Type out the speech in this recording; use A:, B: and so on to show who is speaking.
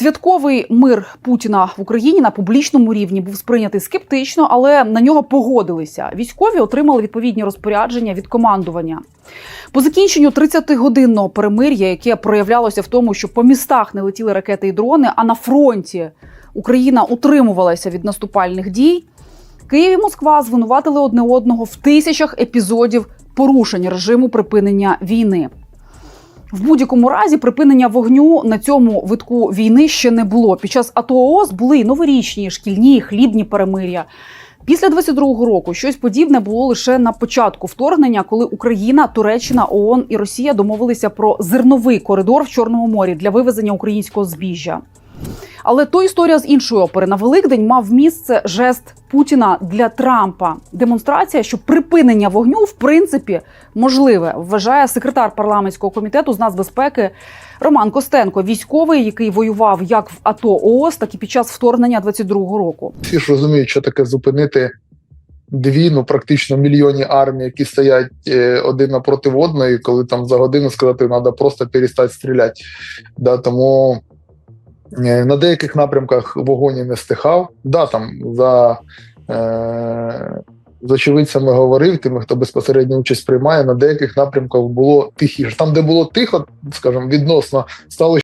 A: Святковий мир Путіна в Україні на публічному рівні був сприйнятий скептично, але на нього погодилися. Військові отримали відповідні розпорядження від командування. По закінченню 30-годинного перемир'я, яке проявлялося в тому, що по містах не летіли ракети і дрони, а на фронті Україна утримувалася від наступальних дій. Київ і Москва звинуватили одне одного в тисячах епізодів порушень режиму припинення війни. В будь-якому разі припинення вогню на цьому витку війни ще не було. Під час АТО ООС були новорічні, шкільні, хлібні перемир'я. Після 22-го року щось подібне було лише на початку вторгнення, коли Україна, Туреччина, ООН і Росія домовилися про зерновий коридор в Чорному морі для вивезення українського збіжжя. Але то історія з іншої опери на Великдень мав місце жест Путіна для Трампа. Демонстрація, що припинення вогню в принципі можливе, вважає секретар парламентського комітету з нацбезпеки Роман Костенко, військовий, який воював як в АТО ООС, так і під час вторгнення 22-го року.
B: Всі ж розуміють, що таке зупинити дві, ну практично мільйонні армії, які стоять е, один напроти одної, коли там за годину сказати, треба просто перестати стріляти. Да, тому на деяких напрямках вогонь не стихав. Да, там за, е, з очевидцями говорив, тими, хто безпосередньо участь приймає, на деяких напрямках було тихіше. Там, де було тихо, скажімо, відносно стало